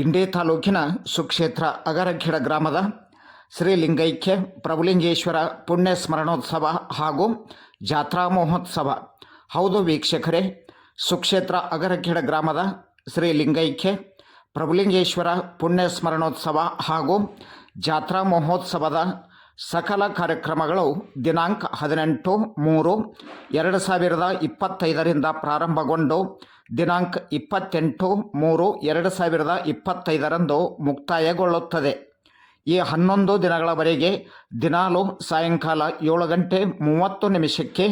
ಇಂಡಿ ತಾಲೂಕಿನ ಸುಕ್ಷೇತ್ರ ಅಗರಖಿಡ ಗ್ರಾಮದ ಶ್ರೀ ಲಿಂಗೈಕ್ಯ ಪ್ರಭುಲಿಂಗೇಶ್ವರ ಪುಣ್ಯ ಸ್ಮರಣೋತ್ಸವ ಹಾಗೂ ಜಾತ್ರಾ ಮಹೋತ್ಸವ. ಹೌದು ವೀಕ್ಷಕರೇ, ಸುಕ್ಷೇತ್ರ ಅಗರಖಿಡ ಗ್ರಾಮದ ಶ್ರೀ ಲಿಂಗೈಕ್ಯ ಪ್ರಭುಲಿಂಗೇಶ್ವರ ಪುಣ್ಯ ಸ್ಮರಣೋತ್ಸವ ಹಾಗೂ ಜಾತ್ರಾ ಮಹೋತ್ಸವದ ಸಕಲ ಕಾರ್ಯಕ್ರಮಗಳು ದಿನಾಂಕ ಹದಿನೆಂಟು, ಮೂರು, ಎರಡು ಸಾವಿರದ ಇಪ್ಪತ್ತೈದರಿಂದ ಪ್ರಾರಂಭಗೊಂಡು ದಿನಾಂಕ ಇಪ್ಪತ್ತೆಂಟು, ಮೂರು, ಎರಡು ಸಾವಿರದ ಇಪ್ಪತ್ತೈದರಂದು ಮುಕ್ತಾಯಗೊಳ್ಳುತ್ತದೆ. ಈ ಹನ್ನೊಂದು ದಿನಗಳವರೆಗೆ ದಿನಾಲು ಸಾಯಂಕಾಲ ಏಳು ಗಂಟೆ ಮೂವತ್ತು ನಿಮಿಷಕ್ಕೆ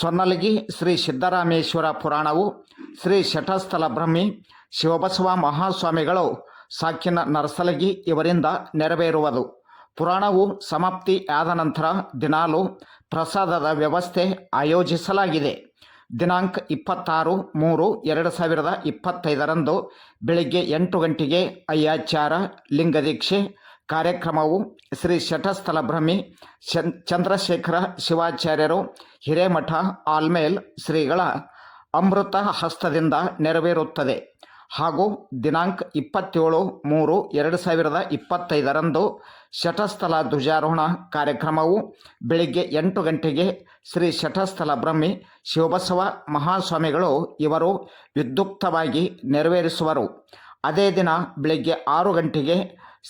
ಸೊನ್ನಲಗಿ ಶ್ರೀ ಸಿದ್ದರಾಮೇಶ್ವರ ಪುರಾಣವು, ಶ್ರೀ ಶಟಸ್ಥಲ ಬ್ರಹ್ಮಿ, ಶಿವಬಸವ ಮಹಾಸ್ವಾಮಿಗಳು, ಸಾಕಿನ ನರಸಲಗಿ ಇವರಿಂದ ನೆರವೇರುವುದು. ಪುರಾಣವು ಸಮಾಪ್ತಿ ಆದ ನಂತರ ದಿನಾಲು ಪ್ರಸಾದದ ವ್ಯವಸ್ಥೆ ಆಯೋಜಿಸಲಾಗಿದೆ. ದಿನಾಂಕ ಇಪ್ಪತ್ತಾರು ಮೂರು ಎರಡು ಸಾವಿರದ ಇಪ್ಪತ್ತೈದರಂದು ಬೆಳಿಗ್ಗೆ ಎಂಟು ಗಂಟೆಗೆ ಅಯ್ಯಾಚಾರ, ಲಿಂಗದೀಕ್ಷೆ ಕಾರ್ಯಕ್ರಮವು ಶ್ರೀ ಶಟಸ್ಥಲ ಭ್ರಮಿ ಚಂದ್ರಶೇಖರ ಶಿವಾಚಾರ್ಯರು ಹಿರೇಮಠ ಆಲ್ಮೇಲ್ ಶ್ರೀಗಳ ಅಮೃತ ಹಸ್ತದಿಂದ ನೆರವೇರುತ್ತದೆ. ಹಾಗೂ ದಿನಾಂಕ ಇಪ್ಪತ್ತೇಳು ಮೂರು ಎರಡು ಸಾವಿರದ ಇಪ್ಪತ್ತೈದರಂದು ಶಟಸ್ಥಲ ಧ್ವಜಾರೋಹಣ ಕಾರ್ಯಕ್ರಮವು ಬೆಳಿಗ್ಗೆ ಎಂಟು ಗಂಟೆಗೆ ಶ್ರೀ ಶಟಸ್ಥಲ ಬ್ರಹ್ಮಿ ಶಿವಬಸವ ಮಹಾಸ್ವಾಮಿಗಳು ಇವರು ವಿದ್ಯುಕ್ತವಾಗಿ ನೆರವೇರಿಸುವರು. ಅದೇ ದಿನ ಬೆಳಿಗ್ಗೆ ಆರು ಗಂಟೆಗೆ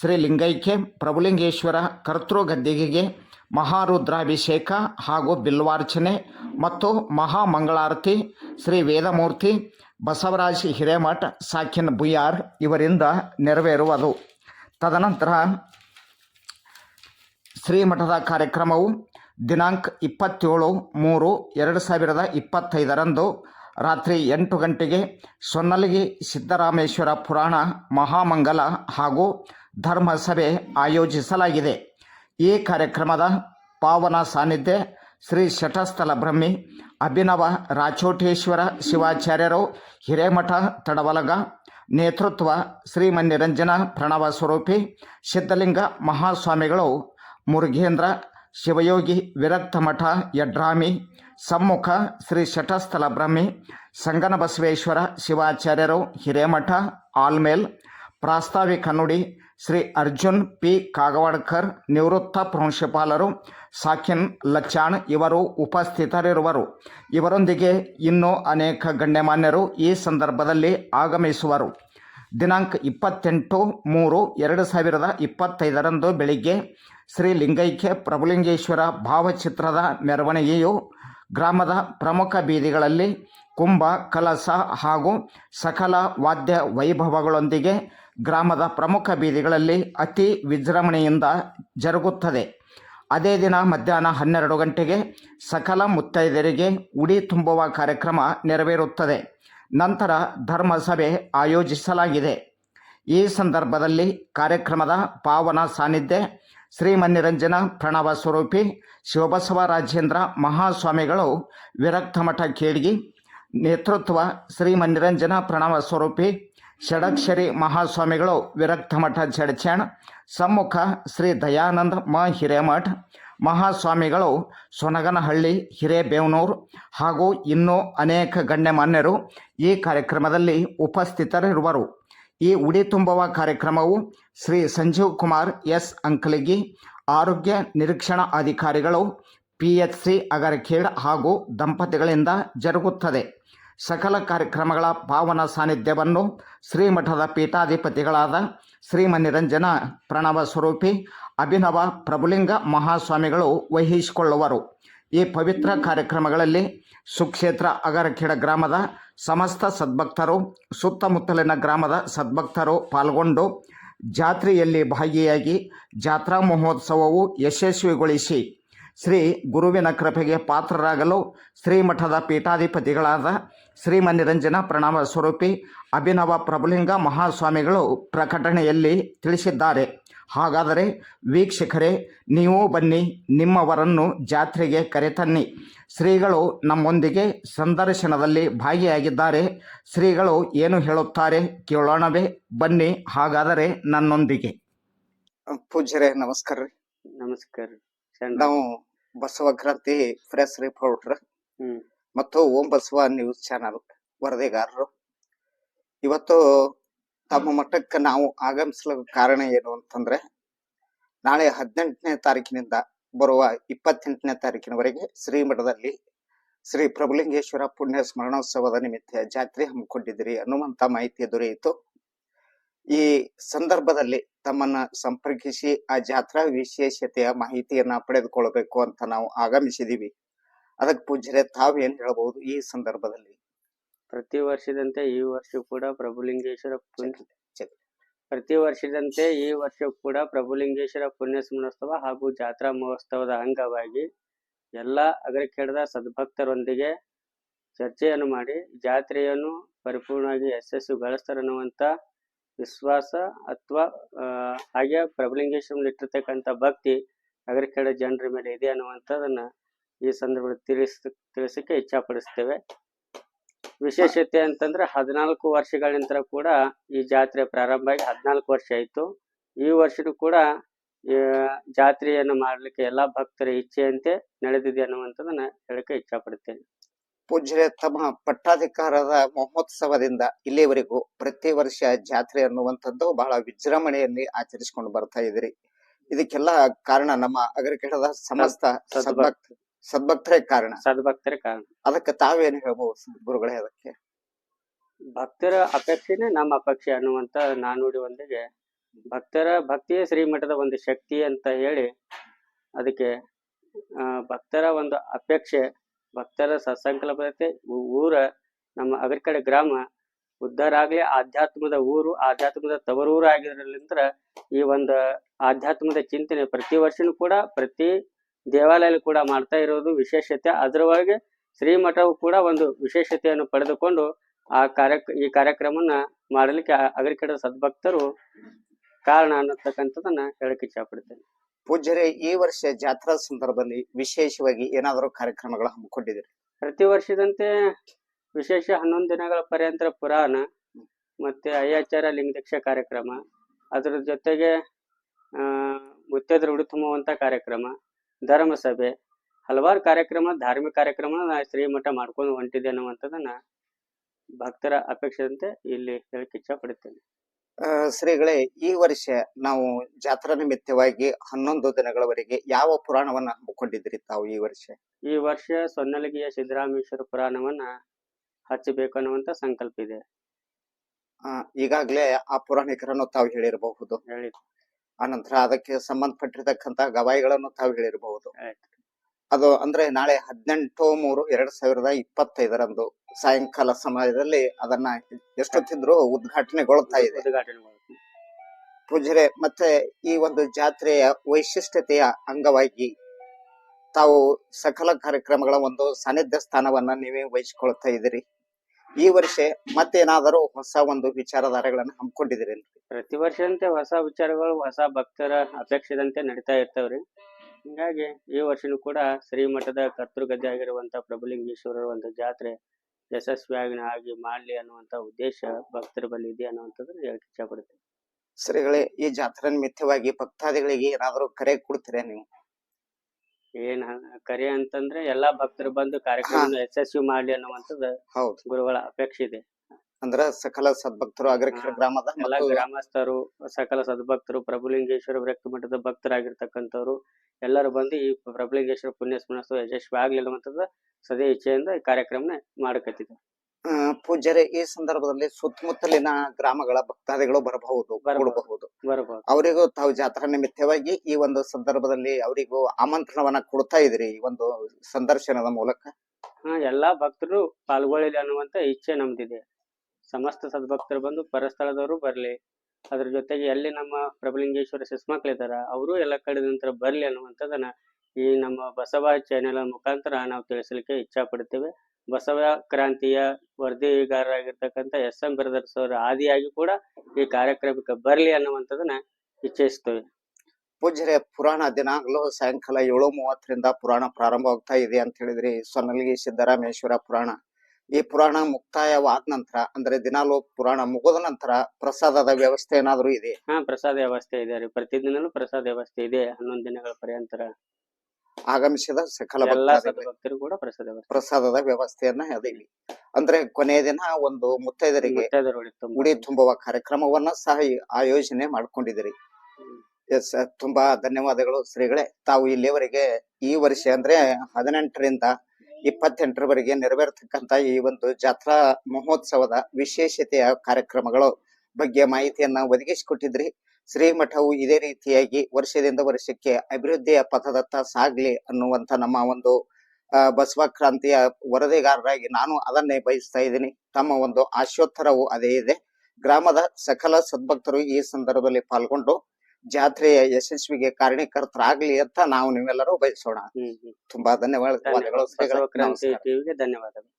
ಶ್ರೀ ಲಿಂಗೈಕ್ಯ, ಪ್ರಭುಲಿಂಗೇಶ್ವರ ಕರ್ತೃಗದ್ದಿಗೆಗೆ ಮಹಾರುದ್ರಾಭಿಷೇಕ ಹಾಗೂ ಬಿಲ್ವಾರ್ಚನೆ ಮತ್ತು ಮಹಾಮಂಗಳಾರತಿ ಶ್ರೀ ವೇದಮೂರ್ತಿ ಬಸವರಾಜ್ ಹಿರೇಮಠ, ಸಾಕಿನ್ ಬುಯಾರ್ ಇವರಿಂದ ನೆರವೇರುವುದು. ತದನಂತರ ಶ್ರೀಮಠದ ಕಾರ್ಯಕ್ರಮವು ದಿನಾಂಕ ಇಪ್ಪತ್ತೇಳು ಮೂರು ಎರಡು ಸಾವಿರದ ಇಪ್ಪತ್ತೈದರಂದು ರಾತ್ರಿ ಎಂಟು ಗಂಟೆಗೆ ಸೊನ್ನಲಗಿ ಸಿದ್ದರಾಮೇಶ್ವರ ಪುರಾಣ ಮಹಾಮಂಗಲ ಹಾಗೂ ಧರ್ಮಸಭೆ ಆಯೋಜಿಸಲಾಗಿದೆ. ಈ ಕಾರ್ಯಕ್ರಮದ ಪಾವನ ಸಾನ್ನಿಧ್ಯ ಶ್ರೀ ಶಟಸ್ಥಲ ಬ್ರಹ್ಮಿ ಅಭಿನವ ರಾಚೋಟೇಶ್ವರ ಶಿವಾಚಾರ್ಯರು ಹಿರೇಮಠ ತಡವಲಗ ನೇತೃತ್ವ ಶ್ರೀಮನ್ನಿರಂಜನ ಪ್ರಣವ ಸ್ವರೂಪಿ ಸಿದ್ಧಲಿಂಗ ಮಹಾಸ್ವಾಮಿಗಳು ಮುರುಘೇಂದ್ರ, ಶಿವಯೋಗಿ ವಿರಕ್ತ ಮಠ, ಯಡ್ರಾಮಿ, ಸಮ್ಮುಖ ಶ್ರೀ ಶಟಸ್ಥಲ ಬ್ರಹ್ಮಿ, ಸಂಗನ ಬಸವೇಶ್ವರ ಶಿವಾಚಾರ್ಯರು, ಹಿರೇಮಠ, ಆಲ್ಮೇಲ್ ಪ್ರಾಸ್ತಾವಿಕ ನುಡಿ ಶ್ರೀ ಅರ್ಜುನ್ ಪಿ. ಕಾಗವಾಡ್ಕರ್, ನಿವೃತ್ತ ಪ್ರಾಂಶುಪಾಲರು, ಸಾಕಿನ್ ಲಚ್ಚಾಣ್ ಇವರು ಉಪಸ್ಥಿತರಿರುವರು. ಇವರೊಂದಿಗೆ ಇನ್ನೂ ಅನೇಕ ಗಣ್ಯಮಾನ್ಯರು ಈ ಸಂದರ್ಭದಲ್ಲಿ ಆಗಮಿಸುವರು. ದಿನಾಂಕ ಇಪ್ಪತ್ತೆಂಟು ಮೂರು ಎರಡು ಸಾವಿರದ ಇಪ್ಪತ್ತೈದರಂದು ಬೆಳಿಗ್ಗೆ ಶ್ರೀ ಲಿಂಗೈಕ್ಯ ಪ್ರಭುಲಿಂಗೇಶ್ವರ ಭಾವಚಿತ್ರದ ಮೆರವಣಿಗೆಯು ಗ್ರಾಮದ ಪ್ರಮುಖ ಬೀದಿಗಳಲ್ಲಿ ಕುಂಭ, ಕಲಸ ಹಾಗೂ ಸಕಲ ವಾದ್ಯ ವೈಭವಗಳೊಂದಿಗೆ ಗ್ರಾಮದ ಪ್ರಮುಖ ಬೀದಿಗಳಲ್ಲಿ ಅತಿ ವಿಜೃಂಭಣೆಯಿಂದ ಜರುಗುತ್ತದೆ. ಅದೇ ದಿನ ಮಧ್ಯಾಹ್ನ ಹನ್ನೆರಡು ಗಂಟೆಗೆ ಸಕಲ ಮುತ್ತೈದೆಯರಿಗೆ ಉಡಿ ತುಂಬುವ ಕಾರ್ಯಕ್ರಮ ನೆರವೇರುತ್ತದೆ. ನಂತರ ಧರ್ಮಸಭೆ ಆಯೋಜಿಸಲಾಗಿದೆ. ಈ ಸಂದರ್ಭದಲ್ಲಿ ಕಾರ್ಯಕ್ರಮದ ಪಾವನ ಸಾನ್ನಿಧ್ಯ ಶ್ರೀಮನ್ನಿರಂಜನ ಪ್ರಣವ ಸ್ವರೂಪಿ, ಶಿವಬಸವ ರಾಜೇಂದ್ರ ಮಹಾಸ್ವಾಮಿಗಳು ವಿರಕ್ತಮಠ ಕೇಳ್ಗಿ, ನೇತೃತ್ವ ಶ್ರೀಮನ್ನಿರಂಜನ ಪ್ರಣವ ಸ್ವರೂಪಿ, ಷಡಕ್ಷರಿ ಮಹಾಸ್ವಾಮಿಗಳು ವಿರಕ್ತಮಠ ಜಡಚಣ, ಸಮ್ಮುಖ ಶ್ರೀ ದಯಾನಂದ ಮ ಹಿರೇಮಠ, ಮಹಾಸ್ವಾಮಿಗಳು ಸೊನಗನಹಳ್ಳಿ, ಹಿರೇಬೇವನೂರು ಹಾಗೂ ಇನ್ನೂ ಅನೇಕ ಗಣ್ಯಮಾನ್ಯರು ಈ ಕಾರ್ಯಕ್ರಮದಲ್ಲಿ ಉಪಸ್ಥಿತರಿರುವರು. ಈ ಉಡಿ ತುಂಬುವ ಕಾರ್ಯಕ್ರಮವು ಶ್ರೀ ಸಂಜೀವ್ ಕುಮಾರ್ ಎಸ್ ಅಂಕಲಿಗಿ, ಆರೋಗ್ಯ ನಿರೀಕ್ಷಣಾ ಅಧಿಕಾರಿಗಳು ಪಿ ಎಚ್ ಸಿ ಅಗರಖೇಡ್ ಹಾಗೂ ದಂಪತಿಗಳಿಂದ ಜರುಗುತ್ತದೆ. ಸಕಲ ಕಾರ್ಯಕ್ರಮಗಳ ಪಾವನ ಸಾನ್ನಿಧ್ಯವನ್ನು ಶ್ರೀಮಠದ ಪೀಠಾಧಿಪತಿಗಳಾದ ಶ್ರೀಮನಿರಂಜನ ಪ್ರಣವ ಸ್ವರೂಪಿ ಅಭಿನವ ಪ್ರಭುಲಿಂಗ ಮಹಾಸ್ವಾಮಿಗಳು ವಹಿಸಿಕೊಳ್ಳುವರು. ಈ ಪವಿತ್ರ ಕಾರ್ಯಕ್ರಮಗಳಲ್ಲಿ ಸುಕ್ಷೇತ್ರ ಅಗರಖೇಡ ಗ್ರಾಮದ ಸಮಸ್ತ ಸದ್ಭಕ್ತರು, ಸುತ್ತಮುತ್ತಲಿನ ಗ್ರಾಮದ ಸದ್ಭಕ್ತರು ಪಾಲ್ಗೊಂಡು ಜಾತ್ರೆಯಲ್ಲಿ ಭಾಗಿಯಾಗಿ ಜಾತ್ರಾ ಮಹೋತ್ಸವವು ಯಶಸ್ವಿಗೊಳಿಸಿ ಶ್ರೀ ಗುರುವಿನ ಕೃಪೆಗೆ ಪಾತ್ರರಾಗಲು ಶ್ರೀಮಠದ ಪೀಠಾಧಿಪತಿಗಳಾದ ಶ್ರೀಮನಿರಂಜನ ಪ್ರಣಾಮ ಸ್ವರೂಪಿ ಅಭಿನವ ಪ್ರಭುಲಿಂಗ ಮಹಾಸ್ವಾಮಿಗಳು ಪ್ರಕಟಣೆಯಲ್ಲಿ ತಿಳಿಸಿದ್ದಾರೆ. ಹಾಗಾದರೆ ವೀಕ್ಷಕರೇ ನೀವು ಬನ್ನಿ ನಿಮ್ಮವರನ್ನು ಜಾತ್ರೆಗೆ ಕರೆತನ್ನಿ. ಶ್ರೀಗಳು ನಮ್ಮೊಂದಿಗೆ ಸಂದರ್ಶನದಲ್ಲಿ ಭಾಗಿಯಾಗಿದ್ದಾರೆ. ಶ್ರೀಗಳು ಏನು ಹೇಳುತ್ತಾರೆ ಕೇಳೋಣವೇ ಬನ್ನಿ ಹಾಗಾದರೆ ನನ್ನೊಂದಿಗೆ. ಪೂಜ್ಯರೇ ನಮಸ್ಕಾರ ರೀ. ನಮಸ್ಕಾರ ನಾವು ಬಸವ ಕ್ರಾಂತಿ ಪ್ರೆಸ್ ರಿಪೋರ್ಟರ್. ಹ್ಮ್. ಮತ್ತು ಓಂ ಬಸವ ನ್ಯೂಸ್ ಚಾನಲ್ ವರದಿಗಾರರು. ಇವತ್ತು ತಮ್ಮ ಮಠಕ್ಕೆ ನಾವು ಆಗಮಿಸಲು ಕಾರಣ ಏನು ಅಂತಂದ್ರೆ, ನಾಳೆ ಹದಿನೆಂಟನೇ ತಾರೀಕಿನಿಂದ ಬರುವ ಇಪ್ಪತ್ತೆಂಟನೇ ತಾರೀಕಿನವರೆಗೆ ಶ್ರೀಮಠದಲ್ಲಿ ಶ್ರೀ ಪ್ರಭುಲಿಂಗೇಶ್ವರ ಪುಣ್ಯ ಸ್ಮರಣೋತ್ಸವದ ನಿಮಿತ್ತ ಜಾತ್ರೆ ಹಮ್ಮಿಕೊಂಡಿದ್ದೀರಿ ಅನ್ನುವಂಥ ಮಾಹಿತಿ ದೊರೆಯಿತು. ಈ ಸಂದರ್ಭದಲ್ಲಿ ತಮ್ಮನ್ನ ಸಂಪರ್ಕಿಸಿ ಆ ಜಾತ್ರಾ ವಿಶೇಷತೆಯ ಮಾಹಿತಿಯನ್ನ ಪಡೆದುಕೊಳ್ಳಬೇಕು ಅಂತ ನಾವು ಆಗಮಿಸಿದೀವಿ ಅದಕ್ಕೆ ಪೂಜ್ಯರೇ ತಾವೇನು ಹೇಳಬಹುದು ಈ ಸಂದರ್ಭದಲ್ಲಿ? ಪ್ರತಿ ವರ್ಷದಂತೆ ಈ ವರ್ಷ ಕೂಡ ಪ್ರಭುಲಿಂಗೇಶ್ವರ ಪುಣ್ಯ ಪ್ರತಿ ವರ್ಷದಂತೆ ಈ ವರ್ಷ ಕೂಡ ಪ್ರಭುಲಿಂಗೇಶ್ವರ ಪುಣ್ಯ ಸ್ಮರಣೋತ್ಸವ ಹಾಗೂ ಜಾತ್ರಾ ಮಹೋತ್ಸವದ ಅಂಗವಾಗಿ ಎಲ್ಲ ಅಗರಖೇಡದ ಸದ್ಭಕ್ತರೊಂದಿಗೆ ಚರ್ಚೆಯನ್ನು ಮಾಡಿ ಜಾತ್ರೆಯನ್ನು ಪರಿಪೂರ್ಣವಾಗಿ ಯಶಸ್ವಿಗೊಳಿಸ್ತಾರನ್ನುವಂತ ವಿಶ್ವಾಸ ಅಥವಾ ಹಾಗೆ ಪ್ರಭುಲಿಂಗೇಶ್ವರ ಇಟ್ಟಿರ್ತಕ್ಕಂಥ ಭಕ್ತಿ ಅಗರಖೇಡ ಜನರ ಮೇಲೆ ಇದೆ ಅನ್ನುವಂಥದ್ದನ್ನ ಈ ಸಂದರ್ಭದಲ್ಲಿ ತಿಳಿಸ್ ತಿಳಿಸಕ್ಕೆ ಇಚ್ಛಾಪಡಿಸ್ತೇವೆ. ವಿಶೇಷತೆ ಅಂತಂದ್ರೆ ಹದಿನಾಲ್ಕು ವರ್ಷಗಳ ನಂತರ ಕೂಡ ಈ ಜಾತ್ರೆ ಪ್ರಾರಂಭ ಆಗಿ ಹದಿನಾಲ್ಕು ವರ್ಷ ಆಯ್ತು. ಈ ವರ್ಷನೂ ಕೂಡ ಜಾತ್ರೆಯನ್ನು ಮಾಡಲಿಕ್ಕೆ ಎಲ್ಲಾ ಭಕ್ತರ ಇಚ್ಛೆಯಂತೆ ನಡೆದಿದೆ ಅನ್ನುವಂಥದ್ದನ್ನ ಹೇಳಕ್ಕೆ ಇಚ್ಛಾಪಡುತ್ತೇನೆ. ಪೂಜ್ಯ ತಮ್ಮ ಪಟ್ಟಾಧಿಕಾರದ ಮಹೋತ್ಸವದಿಂದ ಇಲ್ಲಿಯವರೆಗೂ ಪ್ರತಿ ವರ್ಷ ಜಾತ್ರೆ ಅನ್ನುವಂಥದ್ದು ಬಹಳ ವಿಜೃಂಭಣೆಯಲ್ಲಿ ಆಚರಿಸಿಕೊಂಡು ಬರ್ತಾ ಇದ್ರಿ ಇದಕ್ಕೆಲ್ಲ ಕಾರಣ ನಮ್ಮ ಅಗರಕೇಟದ ಸಮಸ್ತ ಸದ್ಭಕ್ತ ಸದ್ಭಕ್ತರೇ ಕಾರಣ. ಸದ್ಭಕ್ತರ ಕಾರಣ. ಅದಕ್ಕೆ ತಾವೇನು ಹೇಳ್ಬೋದು ಗುರುಗಳೇ ಅದಕ್ಕೆ? ಭಕ್ತರ ಅಪೇಕ್ಷೆನೇ ನಮ್ಮ ಅಪೇಕ್ಷೆ ಅನ್ನುವಂತ ನಾನುಡಿಯೊಂದಿಗೆ ಭಕ್ತರ ಭಕ್ತಿಯೇ ಶ್ರೀಮಠದ ಒಂದು ಶಕ್ತಿ ಅಂತ ಹೇಳಿ ಅದಕ್ಕೆ ಭಕ್ತರ ಒಂದು ಅಪೇಕ್ಷೆ ಭಕ್ತರ ಸತ್ಸಂಕಲ್ಪತೆ ಊರ ನಮ್ಮ ಅಗರ್ಕಡೆ ಗ್ರಾಮ ಉದ್ಧಾರ ಆಗ್ಲಿ ಆಧ್ಯಾತ್ಮದ ಊರು ಆಧ್ಯಾತ್ಮದ ತವರೂರು ಆಗಿರೋದ್ರಿಂದ ಈ ಒಂದು ಆಧ್ಯಾತ್ಮದ ಚಿಂತನೆ ಪ್ರತಿ ವರ್ಷನೂ ಕೂಡ ಪ್ರತಿ ದೇವಾಲಯ ಕೂಡ ಮಾಡ್ತಾ ಇರೋದು ವಿಶೇಷತೆ. ಅದರೊಳಗೆ ಶ್ರೀಮಠವು ಕೂಡ ಒಂದು ವಿಶೇಷತೆಯನ್ನು ಪಡೆದುಕೊಂಡು ಆ ಕಾರ್ಯ ಈ ಕಾರ್ಯಕ್ರಮನ ಮಾಡಲಿಕ್ಕೆ ಅಗರಿಕೆಡ ಸದ್ಭಕ್ತರು ಕಾರಣ ಅನ್ನತಕ್ಕಂಥದ್ದನ್ನ ಹೇಳಕ್ ಇಚ್ಛಪಡ್ತೇನೆ. ಪೂಜ್ಯರೇ ಈ ವರ್ಷ ಜಾತ್ರಾ ಸಂದರ್ಭದಲ್ಲಿ ವಿಶೇಷವಾಗಿ ಏನಾದರೂ ಕಾರ್ಯಕ್ರಮಗಳು ಹಮ್ಮಿಕೊಂಡಿದ್ದೀರಿ? ಪ್ರತಿ ವರ್ಷದಂತೆ ವಿಶೇಷ ಹನ್ನೊಂದು ದಿನಗಳ ಪರ್ಯಂತರ ಪುರಾಣ ಮತ್ತೆ ಅಯ್ಯಾಚಾರ ಲಿಂಗದೀಕ್ಷಾ ಕಾರ್ಯಕ್ರಮ ಅದರ ಜೊತೆಗೆ ಆ ಮುತ್ತೈದರ ಉಡಿ ತುಂಬುವಂತ ಕಾರ್ಯಕ್ರಮ ಧರ್ಮ ಸಭೆ. ಹಲವಾರು ಕಾರ್ಯಕ್ರಮ ಧಾರ್ಮಿಕ ಕಾರ್ಯಕ್ರಮ ಶ್ರೀಮಠ ಮಾಡ್ಕೊಂಡು ಹೊಂಟಿದೆ ಅನ್ನುವಂಥದ್ದನ್ನ ಭಕ್ತರ ಅಪೇಕ್ಷೆಯಂತೆ ಇಲ್ಲಿ ಹೇಳಕ್ಕೆ ಇಚ್ಛ ಪಡುತ್ತೇನೆ ಶ್ರೀಗಳೇ ಈ ವರ್ಷ ನಾವು ಜಾತ್ರಾ ನಿಮಿತ್ತವಾಗಿ ಹನ್ನೊಂದು ದಿನಗಳವರೆಗೆ ಯಾವ ಪುರಾಣವನ್ನ ಹಮ್ಮಿಕೊಂಡಿದ್ರಿ ತಾವು ಈ ವರ್ಷ? ಈ ವರ್ಷ ಸೊನ್ನಲಗಿಯ ಸಿದ್ದರಾಮೇಶ್ವರ ಪುರಾಣವನ್ನ ಹಚ್ಚಬೇಕು ಅನ್ನುವಂತ ಸಂಕಲ್ಪ ಇದೆ. ಈಗಾಗ್ಲೇ ಆ ಪುರಾಣಿಕರನ್ನು ತಾವು ಹೇಳಿರಬಹುದು. ಹೇಳಿ ಆನಂತರ ಅದಕ್ಕೆ ಸಂಬಂಧಪಟ್ಟಿರತಕ್ಕಂತ ಗವಾಯಿಗಳನ್ನು ತಾವು ಹೇಳಿರಬಹುದು ಅದು ಅಂದ್ರೆ ನಾಳೆ ಹದಿನೆಂಟು ಮೂರು ಎರಡ್ ಸಾವಿರದ ಇಪ್ಪತ್ತೈದರಂದು ಸಾಯಂಕಾಲ ಸಮಯದಲ್ಲಿ ಅದನ್ನ ಎಷ್ಟೊತ್ತಿದ್ರು ಉದ್ಘಾಟನೆಗೊಳ್ತಾ ಇದೆ. ಪೂಜರೆ ಮತ್ತೆ ಈ ಒಂದು ಜಾತ್ರೆಯ ವೈಶಿಷ್ಟ್ಯತೆಯ ಅಂಗವಾಗಿ ತಾವು ಸಕಲ ಕಾರ್ಯಕ್ರಮಗಳ ಒಂದು ಸಾನ್ನಿಧ್ಯ ಸ್ಥಾನವನ್ನ ನೀವೇ ವಹಿಸಿಕೊಳ್ತಾ ಇದ್ದೀರಿ. ಈ ವರ್ಷ ಮತ್ತೇನಾದರೂ ಹೊಸ ಒಂದು ವಿಚಾರಧಾರೆಗಳನ್ನ ಹಮ್ಮಿಕೊಂಡಿದ್ದೀರಿ ಪ್ರತಿ ವರ್ಷದಂತೆ ಹೊಸ ವಿಚಾರಗಳು ಹೊಸ ಭಕ್ತರ ಅಪೇಕ್ಷೆದಂತೆ ನಡೀತಾ ಇರ್ತಾವ್ರಿ. ಹಿಂಗಾಗಿ ಈ ವರ್ಷನೂ ಕೂಡ ಶ್ರೀಮಠದ ಕರ್ತೃಗದ್ದೆ ಆಗಿರುವಂತ ಪ್ರಭುಲಿಂಗೇಶ್ವರರ ಒಂದು ಜಾತ್ರೆ ಯಶಸ್ವಿಯಾಗಿ ಆಗಿ ಮಾಡಲಿ ಅನ್ನುವಂತ ಉದ್ದೇಶ ಭಕ್ತರ ಬಳಿ ಇದೆ ಅನ್ನುವಂಥದ್ದನ್ನ ಹೇಳಕ್ ಇಚ್ಛ ಪಡ್ತೇನೆ ಶ್ರೀಗಳೇ ಈ ಜಾತ್ರೆ ಮಿಥ್ಯವಾಗಿ ಭಕ್ತಾದಿಗಳಿಗೆ ಏನಾದರೂ ಕರೆ ಕೊಡ್ತೀರಾ ನೀವು? ಏನ್ ಕರೆ ಅಂತಂದ್ರೆ ಎಲ್ಲಾ ಭಕ್ತರು ಬಂದು ಕಾರ್ಯಕ್ರಮ ಯಶಸ್ವಿ ಮಾಡ್ಲಿ ಅನ್ನುವಂಥದ್ದು ಹೌದು. ಗುರುಗಳ ಅಪೇಕ್ಷೆ ಇದೆ. ಅಂದ್ರ ಸಕಲ ಸದ್ಭಕ್ತರು ಗ್ರಾಮದ ಎಲ್ಲ ಗ್ರಾಮಸ್ಥರು ಸಕಲ ಸದ್ಭಕ್ತರು ಪ್ರಭುಲಿಂಗೇಶ್ವರ ವ್ಯಕ್ತಿ ಮಠದ ಭಕ್ತರಾಗಿರ್ತಕ್ಕಂಥವ್ರು ಎಲ್ಲರೂ ಬಂದು ಈ ಪ್ರಭುಲಿಂಗೇಶ್ವರ ಪುಣ್ಯ ಸ್ಮರಣೋತ್ಸವ ಯಶಸ್ವಿ ಆಗ್ಲಿ ಅನ್ನುವಂಥದ್ದು ಸದೇ ಇಚ್ಛೆಯಿಂದ ಈ ಕಾರ್ಯಕ್ರಮನ ಮಾಡಕತ್ತಿದ್ದೆ ಆ, ಪೂಜ್ಯರೇ ಈ ಸಂದರ್ಭದಲ್ಲಿ ಸುತ್ತಮುತ್ತಲಿನ ಗ್ರಾಮಗಳ ಭಕ್ತಾದಿಗಳು ಬರಬಹುದು ಬರಬಹುದು. ಕೂಡಬಹುದು. ಅವರಿಗೂ ತಾವು ಜಾತ್ರಾ ನಿಮಿತ್ತವಾಗಿ ಈ ಒಂದು ಸಂದರ್ಭದಲ್ಲಿ ಅವರಿಗೂ ಆಮಂತ್ರಣವನ್ನ ಕೊಡ್ತಾ ಇದ್ರಿ ಈ ಒಂದು ಸಂದರ್ಶನದ ಮೂಲಕ? ಹಾ ಎಲ್ಲಾ ಭಕ್ತರು ಪಾಲ್ಗೊಳ್ಳಲಿ ಅನ್ನುವಂತ ಇಚ್ಛೆ ನಮ್ದಿದೆ. ಸಮಸ್ತ ಸದ್ಭಕ್ತರು ಬಂದು ಪರಸ್ಥಳದವರು ಬರ್ಲಿ. ಅದ್ರ ಜೊತೆಗೆ ಎಲ್ಲಿ ನಮ್ಮ ಪ್ರಭುಲಿಂಗೇಶ್ವರ ಸಿಸ್ಮಕ್ಳಿದಾರ ಅವರು ಎಲ್ಲ ಕಡೆ ನಂತರ ಬರ್ಲಿ ಅನ್ನುವಂಥದ್ದನ್ನ ಈ ನಮ್ಮ ಬಸವ ಚಾನೆಲ್ ಮುಖಾಂತರ ನಾವು ತಿಳಿಸಲಿಕ್ಕೆ ಇಚ್ಛಾ ಪಡ್ತೇವೆ ಬಸವ ಕ್ರಾಂತಿಯ ವರದಿಗಾರರಾಗಿರ್ತಕ್ಕಂಥ ಎಸ್ ಎಂ ಬ್ರದರ್ಸ್ ಅವರ ಆದಿಯಾಗಿ ಕೂಡ ಈ ಕಾರ್ಯಕ್ರಮಕ್ಕೆ ಬರಲಿ ಅನ್ನುವಂಥದ್ದನ್ನ ಇಚ್ಛಿಸ್ತೇವೆ. ಪೂಜ್ಯರೆ ಪುರಾಣ ದಿನಾಗ್ಲೂ ಸಾಯಂಕಾಲ ಏಳು ಮೂವತ್ತರಿಂದ ಪುರಾಣ ಪ್ರಾರಂಭವಾಗ್ತಾ ಇದೆ ಅಂತ ಹೇಳಿದ್ರಿ ಸೊನ್ನಲಗಿ ಸಿದ್ದರಾಮೇಶ್ವರ ಪುರಾಣ. ಈ ಪುರಾಣ ಮುಕ್ತಾಯವಾದ ನಂತರ ಅಂದ್ರೆ ದಿನಾಲು ಪುರಾಣ ಮುಗಿದ ನಂತರ ಪ್ರಸಾದದ ವ್ಯವಸ್ಥೆ ಏನಾದ್ರೂ ಇದೆ ಹಾ ಪ್ರಸಾದ ವ್ಯವಸ್ಥೆ ಇದೆ ರೀ. ಪ್ರತಿದಿನ ಪ್ರಸಾದ ವ್ಯವಸ್ಥೆ ಇದೆ ಹನ್ನೊಂದು ದಿನಗಳ ಪರ್ಯಂತರ. ಆಗಮಿಸಿದ ಸಕಲ ಎಲ್ಲಾ ಭಕ್ತಾದಿಗಳಿಗೆ ಸದ್ಭಕ್ತರು ಕೂಡ ಪ್ರಸಾದ ಪ್ರಸಾದದ ವ್ಯವಸ್ಥೆಯನ್ನ ಅದೀವಿ ಅಂದ್ರೆ ಕೊನೆಯ ದಿನ ಒಂದು ಮುತ್ತೈದರಿಗೆ ಗುಡಿ ಉಡಿ ತುಂಬುವ ಕಾರ್ಯಕ್ರಮವನ್ನ ಸಹ ಈ ಆಯೋಜನೆ ಮಾಡ್ಕೊಂಡಿದ್ದೀರಿ. ಎಸ್ ತುಂಬಾ ಧನ್ಯವಾದಗಳು ಶ್ರೀಗಳೇ. ತಾವು ಇಲ್ಲಿಯವರೆಗೆ ಈ ವರ್ಷ ಅಂದ್ರೆ ಹದಿನೆಂಟರಿಂದ ಇಪ್ಪತ್ತೆಂಟರವರೆಗೆ ನೆರವೇರ್ತಕ್ಕಂತ ಈ ಒಂದು ಜಾತ್ರಾ ಮಹೋತ್ಸವದ ವಿಶೇಷತೆಯ ಕಾರ್ಯಕ್ರಮಗಳು ಬಗ್ಗೆ ಮಾಹಿತಿಯನ್ನ ಒದಗಿಸಿಕೊಟ್ಟಿದ್ರಿ. ಶ್ರೀಮಠವು ಇದೇ ರೀತಿಯಾಗಿ ವರ್ಷದಿಂದ ವರ್ಷಕ್ಕೆ ಅಭಿವೃದ್ಧಿಯ ಪಥದತ್ತ ಸಾಗ್ಲಿ ಅನ್ನುವಂತ ನಮ್ಮ ಒಂದು ಬಸವ ಕ್ರಾಂತಿಯ ವರದಿಗಾರರಾಗಿ ನಾನು ಅದನ್ನೇ ಬಯಸ್ತಾ ಇದ್ದೀನಿ. ತಮ್ಮ ಒಂದು ಆಶೋತ್ತರವು ಅದೇ ಇದೆ. ಗ್ರಾಮದ ಸಕಲ ಸದ್ಭಕ್ತರು ಈ ಸಂದರ್ಭದಲ್ಲಿ ಪಾಲ್ಗೊಂಡು ಜಾತ್ರೆಯ ಯಶಸ್ವಿಗೆ ಕಾರಣೀಕರ್ತರಾಗ್ಲಿ ಅಂತ ನಾವು ನೀವೆಲ್ಲರೂ ಬಯಸೋಣ. ತುಂಬಾ ಧನ್ಯವಾದಗಳು. ಧನ್ಯವಾದಗಳು.